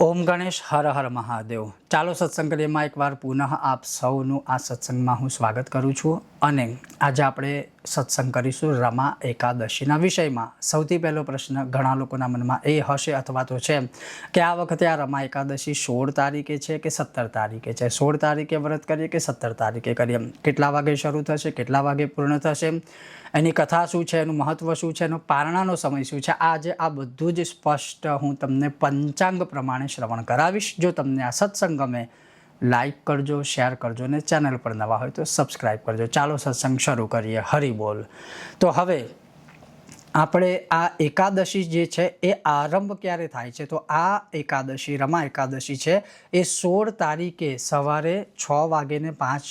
ઓમ ગણેશ હર હર મહાદેવ. ચાલો સત્સંગમાં એકવાર પુનઃ આપ સૌનું આ સત્સંગમાં હું સ્વાગત કરું છું અને આજે આપણે સત્સંગ કરીશું રમા એકાદશીના વિષયમાં. સૌથી પહેલો પ્રશ્ન, ઘણા લોકોના મનમાં એ હશે અથવા તો છે કે આ વખતે આ રમા એકાદશી સોળ તારીખે છે કે સત્તર તારીખે છે? સોળ તારીખે વ્રત કરીએ કે સત્તર તારીખે કરીએ? કેટલા વાગે શરૂ થશે? કેટલા વાગે પૂર્ણ થશે? એની કથા શું છે? એનું મહત્ત્વ શું છે? એનો પારણાનો સમય શું છે? આજે આ બધું જ સ્પષ્ટ હું તમને પંચાંગ પ્રમાણે શ્રવણ કરાવીશ. જો તમને આ સત્સંગ ગમે લાઈક કરજો, શેર કરજો અને ચેનલ પર નવા હોય તો સબસ્ક્રાઈબ કરજો. ચાલો સત્સંગ શરૂ કરીએ. હરી બોલ. તો હવે આપણે આ એકાદશી જે છે એ આરંભ ક્યારે થાય છે? તો આ એકાદશી, રમા એકાદશી છે એ સોળ તારીખે સવારે છ વાગ્યે પાંચ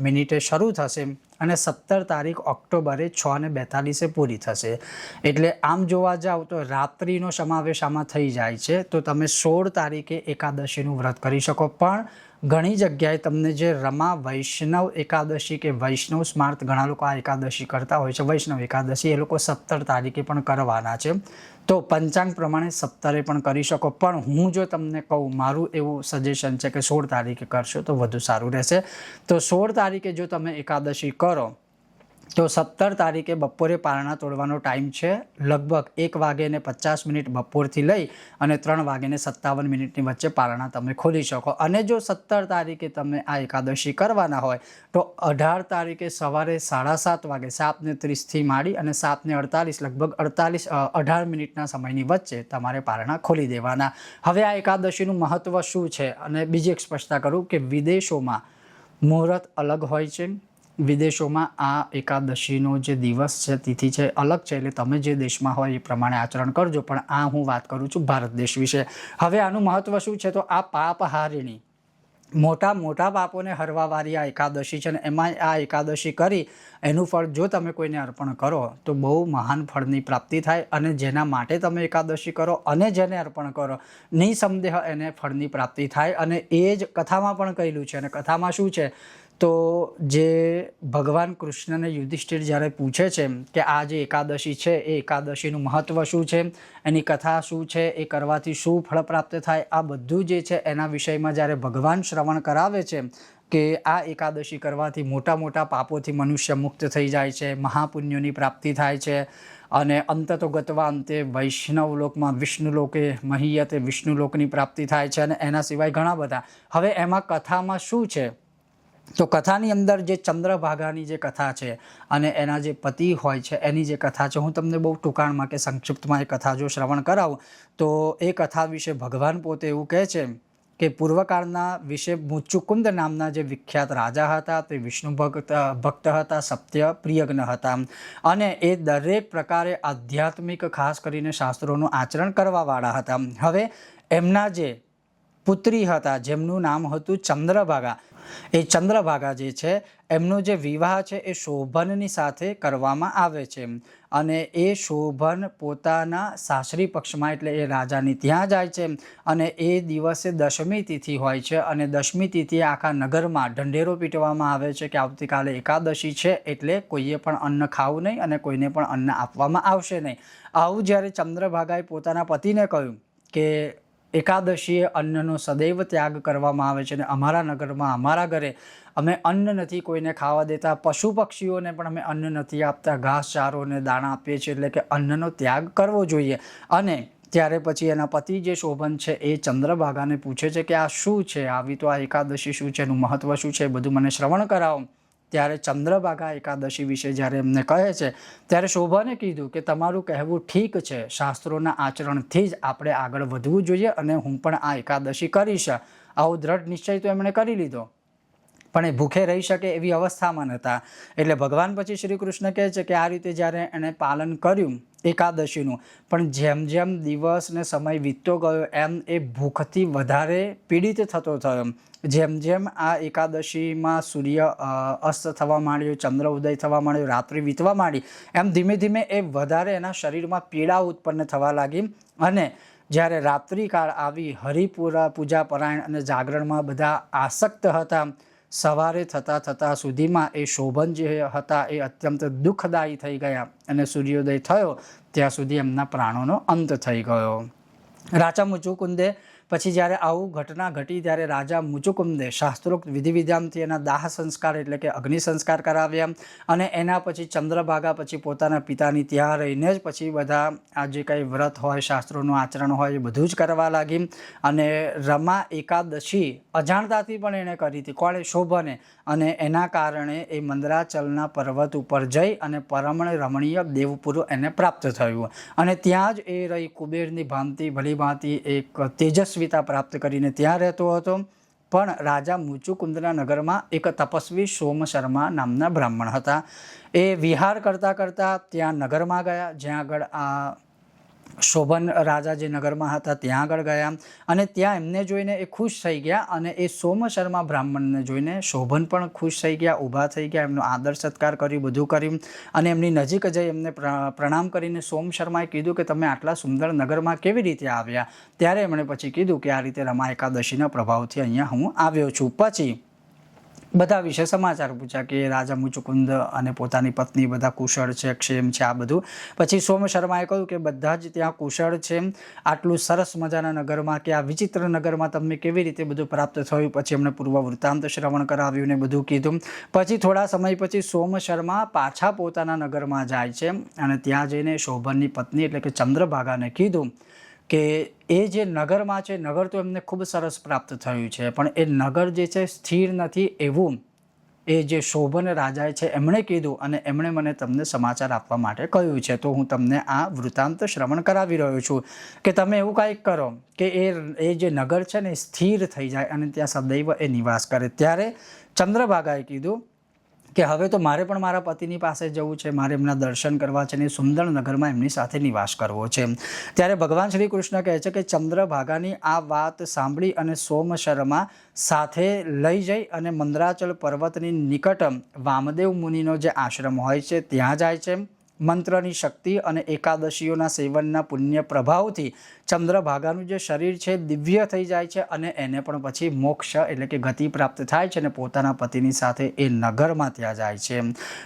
મિનિટે શરૂ થશે અને સત્તર તારીખ ઓક્ટોબરે છ ને બેતાલીસે પૂરી થશે. એટલે આમ જોવા જાવ તો રાત્રિનો સમાવેશ આમાં થઈ જાય છે. તો તમે સોળ તારીખે એકાદશીનું વ્રત કરી શકો. પણ ઘણી જગ્યાએ તમને જે રમા વૈષ્ણવ એકાદશી કે વૈષ્ણવ સ્માર્ત ઘણા લોકો આ એકાદશી કરતા હોય છે, વૈષ્ણવ એકાદશી એ લોકો સત્તર તારીખે પણ કરવાના છે. તો પંચાંગ પ્રમાણે સત્તરે પણ કરી શકો, પણ હું જો તમને કહું, મારું એવું સજેશન છે કે સોળ તારીખે કરશો તો વધુ સારું રહેશે. તો સોળ તારીખે જો તમે એકાદશી કરો તો સત્તર તારીખે બપોરે પારણા તોડવાનો ટાઈમ છે. લગભગ એક વાગેને પચાસ મિનિટ બપોરથી લઈ અને ત્રણ વાગેને સત્તાવન મિનિટની વચ્ચે પારણા તમે ખોલી શકો. અને જો સત્તર તારીખે તમે આ એકાદશી કરવાના હોય, તો અઢાર તારીખે સવારે સાડા સાત વાગે સાતને ત્રીસથી માંડી અને સાતને અડતાલીસ, લગભગ અડતાલીસ અઢાર મિનિટના સમયની વચ્ચે તમારે પારણા ખોલી દેવાના. હવે આ એકાદશીનું મહત્ત્વ શું છે? અને બીજી એક સ્પષ્ટતા કરું કે વિદેશોમાં મુહૂર્ત અલગ હોય છે. વિદેશોમાં આ એકાદશીનો જે દિવસ છે, તિથિ છે, અલગ છે એટલે તમે જે દેશમાં હોય એ પ્રમાણે આચરણ કરજો. પણ આ હું વાત કરું છું ભારત દેશ વિશે. હવે આનું મહત્ત્વ શું છે? તો આ પાપહારિણી મોટા મોટા પાપોને હરવાવાળી આ એકાદશી છે અને એમાં આ એકાદશી કરી એનું ફળ જો તમે કોઈને અર્પણ કરો, તો બહુ મહાન ફળની પ્રાપ્તિ થાય અને જેના માટે તમે એકાદશી કરો અને જેને અર્પણ કરો, નિસંદેહ એને ફળની પ્રાપ્તિ થાય. અને એ જ કથામાં પણ કહેલું છે અને કથામાં શું છે? તો જે ભગવાન કૃષ્ણને યુધિષ્ઠિર જ્યારે પૂછે છે કે આ જે એકાદશી છે, એ એકાદશીનું મહત્ત્વ શું છે, એની કથા શું છે, એ કરવાથી શું ફળ પ્રાપ્ત થાય, આ બધું જે છે એના વિષયમાં જ્યારે ભગવાન શ્રવણ કરાવે છે કે આ એકાદશી કરવાથી મોટા મોટા પાપોથી મનુષ્ય મુક્ત થઈ જાય છે, મહાપુણ્યોની પ્રાપ્તિ થાય છે અને અંત તો ગતવા અંતે વૈષ્ણવ લોકમાં વિષ્ણુ લોકે મહિયતે વિષ્ણુ લોકની પ્રાપ્તિ થાય છે અને એના સિવાય ઘણા બધા. હવે એમાં કથામાં શું છે? તો કથાની અંદર જે ચંદ્રભાગાની જે કથા છે અને એના જે પતિ હોય છે, એની જે કથા છે, હું તમને બહુ ટૂંકાણમાં કે સંક્ષિપ્તમાં એ કથા જો શ્રવણ કરાવું, તો એ કથા વિશે ભગવાન પોતે એવું કહે છે કે પૂર્વકાળના વિશે મુચુકુંદ નામના જે વિખ્યાત રાજા હતા, તે વિષ્ણુ ભક્ત ભક્ત હતા, સત્ય પ્રિયજ્ઞ હતા. અને એ દરેક પ્રકારે આધ્યાત્મિક ખાસ કરીને શાસ્ત્રોનું આચરણ કરવાવાળા હતા. હવે એમના જે પુત્રી હતા, જેમનું નામ હતું ચંદ્રભાગા એ ચંદ્રભાગા જે છે, એમનો જે વિવાહ છે એ શોભનની સાથે કરવામાં આવે છે. અને એ શોભન પોતાના સાસરી પક્ષમાં એટલે એ રાજાની ત્યાં જાય છે અને એ દિવસે દશમી તિથિ હોય છે અને દશમી તિથિએ આખા નગરમાં ઢંઢેરો પીટવામાં આવે છે કે આવતીકાલે એકાદશી છે એટલે કોઈએ પણ અન્ન ખાવું નહીં અને કોઈને પણ અન્ન આપવામાં આવશે નહીં. આવું જ્યારે ચંદ્રભાગાએ પોતાના પતિને કહ્યું કે એકાદશીએ અન્નનો સદૈવ ત્યાગ કરવામાં આવે છે અને અમારા નગરમાં, અમારા ઘરે અમે અન્ન નથી કોઈને ખાવા દેતા. પશુ પક્ષીઓને પણ અમે અન્ન નથી આપતા. ઘાસ ચારો દાણા આપીએ છીએ એટલે કે અન્નનો ત્યાગ કરવો જોઈએ. અને ત્યારે પછી એના પતિ જે શોભન છે એ ચંદ્રભાગાને પૂછે છે કે આ શું છે? આવી તો આ એકાદશી શું છે? એનું મહત્ત્વ શું છે? બધું મને શ્રવણ કરાવો. ત્યારે ચંદ્રભાગા એકાદશી વિશે જ્યારે એમને કહે છે, ત્યારે શોભાને કીધું કે તમારું કહેવું ઠીક છે, શાસ્ત્રોના આચરણથી જ આપણે આગળ વધવું જોઈએ અને હું પણ આ એકાદશી કરીશ. આવો દ્રઢ નિશ્ચય તો એમણે કરી લીધો. પણ એ ભૂખે રહી શકે એવી અવસ્થામાં નહોતા. એટલે ભગવાન પછી શ્રી કૃષ્ણ કહે છે કે આ રીતે જ્યારે એણે પાલન કર્યું એકાદશીનું, પણ જેમ જેમ દિવસ ને સમય વીતતો ગયો, એમ એ ભૂખથી વધારે પીડિત થતો થયો. જેમ જેમ આ એકાદશીમાં સૂર્ય અસ્ત થવા માંડ્યો, ચંદ્ર ઉદય થવા માંડ્યો, રાત્રિ વીતવા માંડી, એમ ધીમે ધીમે એ વધારે એના શરીરમાં પીડા ઉત્પન્ન થવા લાગી. અને જ્યારે રાત્રિકાળ આવી હરિપુરા પૂજા પરાયણ અને જાગરણમાં બધા આસક્ત હતા સવારે થતાં થતાં સુધીમાં એ શોભન જે હતા એ અત્યંત દુઃખદાયી થઈ ગયા અને સૂર્યોદય થયો, ત્યાં સુધી એમના પ્રાણોનો અંત થઈ ગયો. રાચા મુચુકુંદે પછી જ્યારે આવું ઘટના ઘટી ત્યારે રાજા મુચુકુંદે શાસ્ત્રોક્ત વિધિ વિધાનથી એના દાહ સંસ્કાર એટલે કે અગ્નિ સંસ્કાર કરાવ્યા અને એના પછી ચંદ્રભાગા પછી પોતાના પિતાની ત્યાં રહીને જ પછી બધા આ જે કંઈ વ્રત હોય, શાસ્ત્રોનું આચરણ હોય એ બધું જ કરવા લાગી અને રમા એકાદશી અજાણતાથી પણ એણે કરી હતી. કોણે? શોભને. અને એના કારણે એ મંદરાચલના પર્વત ઉપર જઈ અને પરમણ રમણીય દેવપુર એને પ્રાપ્ત થયું. અને ત્યાં જ એ રહી કુબેરની ભાંતિ, ભલીભાંતિ, એક તેજસ્વીતા પ્રાપ્ત કરીને ત્યાં રહેતો હતો. પણ રાજા મુચુકુંદના નગરમાં એક તપસ્વી સોમ શર્મા નામના બ્રાહ્મણ હતા. એ વિહાર કરતાં કરતાં ત્યાં નગરમાં ગયા, જ્યાં આગળ આ શોભન રાજા જે નગરમાં હતા, ત્યાં આગળ ગયા અને ત્યાં એમને જોઈને એ ખુશ થઈ ગયા અને એ સોમ શર્મા બ્રાહ્મણને જોઈને શોભન પણ ખુશ થઈ ગયા, ઊભા થઈ ગયા, એમનો આદર સત્કાર કર્યું, બધું કર્યું અને એમની નજીક જઈ એમને પ્ર- પ્રણામ કરીને સોમ શર્માએ કીધું કે તમે આટલા સુંદર નગરમાં કેવી રીતે આવ્યા? ત્યારે એમણે પછી કીધું કે આ રીતે રમા એકાદશીના પ્રભાવથી અહીંયા હું આવ્યો છું. પછી બધા વિશે સમાચાર પૂછ્યા કે રાજા મુચુકુંદ અને પોતાની પત્ની બધા કુશળ છે, ક્ષેમ છે, આ બધું. પછી સોમ શર્માએ કહ્યું કે બધા જ ત્યાં કુશળ છે. આટલું સરસ મજાના નગરમાં કે આ વિચિત્ર નગરમાં તમને કેવી રીતે બધું પ્રાપ્ત થયું? પછી એમણે પૂર્વ વૃત્તાંત શ્રવણ કરાવ્યું ને બધું કીધું. પછી થોડા સમય પછી સોમ શર્મા પાછા પોતાના નગરમાં જાય છે અને ત્યાં જઈને શોભનની પત્ની એટલે કે ચંદ્રભાગાને કીધું. કે એ જે નગરમાં છે, નગર તો એમને ખૂબ સરસ પ્રાપ્ત થયું છે, પણ એ નગર જે છે, સ્થિર નથી એવું એ જે શોભન રાજાએ છે, એમણે કીધું અને એમણે મને તમને સમાચાર આપવા માટે કહ્યું છે. તો હું તમને આ વૃત્તાંત શ્રવણ કરાવી રહ્યો છું કે તમે એવું કાંઈક કરો કે એ એ જે નગર છે ને, એ સ્થિર થઈ જાય અને ત્યાં સદૈવ એ નિવાસ કરે. ત્યારે ચંદ્રભાગાએ કીધું કે હવે તો મારે પણ મારા પતિની પાસે જવું છે, મારે એમના દર્શન કરવા છે અને સુંદર નગરમાં એમની સાથે નિવાસ કરવો છે. ત્યારે ભગવાન શ્રી કૃષ્ણ કહે છે કે ચંદ્રભાગાની આ વાત સાંભળી અને સોમ શર્મા સાથે લઈ જઈ અને મંદરાચલ પર્વતની નિકટ વામદેવ મુનિનો જે આશ્રમ હોય છે, ત્યાં જાય છે. મંત્રની શક્તિ અને એકાદશીઓના સેવનના પુણ્ય પ્રભાવથી ચંદ્રભાગાનું જે શરીર છે, દિવ્ય થઈ જાય છે અને એને પણ પછી મોક્ષ એટલે કે ગતિ પ્રાપ્ત થાય છે અને પોતાના પતિની સાથે એ નગરમાં ત્યાં જાય છે.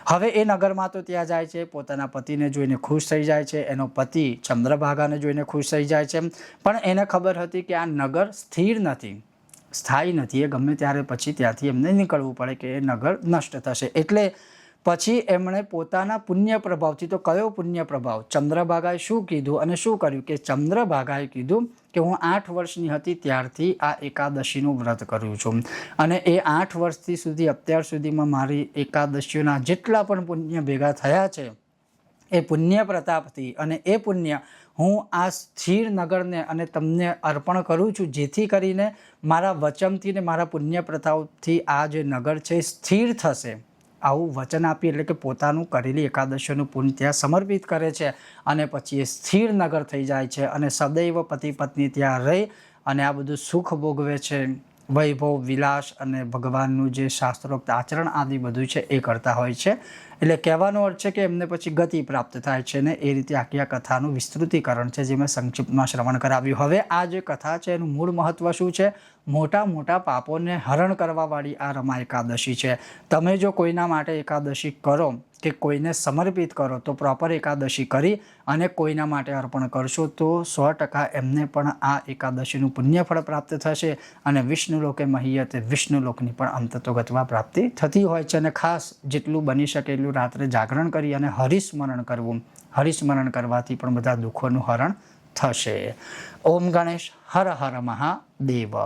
હવે એ નગરમાં તો ત્યાં જાય છે, પોતાના પતિને જોઈને ખુશ થઈ જાય છે, એનો પતિ ચંદ્રભાગાને જોઈને ખુશ થઈ જાય છે. પણ એને ખબર હતી કે આ નગર સ્થિર નથી, સ્થાયી નથી, એ ગમે ત્યારે પછી ત્યાંથી એમને નીકળવું પડે કે એ નગર નષ્ટ થશે. એટલે પછી એમણે પોતાના પુણ્ય પ્રભાવથી તો કયો પુણ્ય પ્રભાવ? ચંદ્રભાગાએ શું કીધું અને શું કર્યું? કે ચંદ્રભાગાએ કીધું કે હું આઠ વર્ષની હતી ત્યારથી આ એકાદશીનું વ્રત કરું છું. અને એ આઠ વર્ષથી સુધી, અત્યાર સુધીમાં મારી એકાદશીઓના જેટલા પણ પુણ્ય ભેગા થયા છે, એ પુણ્ય પ્રતાપથી અને એ પુણ્ય હું આ સ્થિર નગરને અને તમને અર્પણ કરું છું, જેથી કરીને મારા વચનથી ને મારા પુણ્ય પ્રતાપથી આ જે નગર છે સ્થિર થશે. આવું વચન આપી એટલે કે પોતાનું કરેલી એકાદશીનું પુણ્ય ત્યાં સમર્પિત કરે છે અને પછી એ સ્થિર નગર થઈ જાય છે અને સદૈવ પતિ પત્ની ત્યાં રહી અને આ બધું સુખ ભોગવે છે. વૈભવ, વિલાસ અને ભગવાનનું જે શાસ્ત્રોક્ત આચરણ આદિ બધું છે એ કરતા હોય છે. એટલે કહેવાનો અર્થ છે કે એમને પછી ગતિ પ્રાપ્ત થાય છે ને એ રીતે આખી આ કથાનું વિસ્તૃતિકરણ છે જે મેં સંક્ષિપ્તમાં શ્રવણ કરાવ્યું. હવે આ જે કથા છે એનું મૂળ મહત્ત્વ શું છે? મોટા મોટા પાપોને હરણ કરવાવાળી આ રમા એકાદશી છે. તમે જો કોઈના માટે એકાદશી કરો કે કોઈને સમર્પિત કરો તો પ્રોપર એકાદશી કરી અને કોઈના માટે અર્પણ કરશો તો સો ટકા એમને પણ આ એકાદશીનું પુણ્યફળ પ્રાપ્ત થશે અને વિષ્ણુલોકે મહિયતે વિષ્ણુલોકની પણ અંતતોગતવા પ્રાપ્તિ થતી હોય છે અને ખાસ જેટલું બની શકે એટલું રાત્રે જાગરણ કરી અને હરિસ્મરણ કરવું. હરિસ્મરણ કરવાથી પણ બધા દુઃખોનું હરણ થશે. ઓમ ગણેશ હર હર મહાદેવ.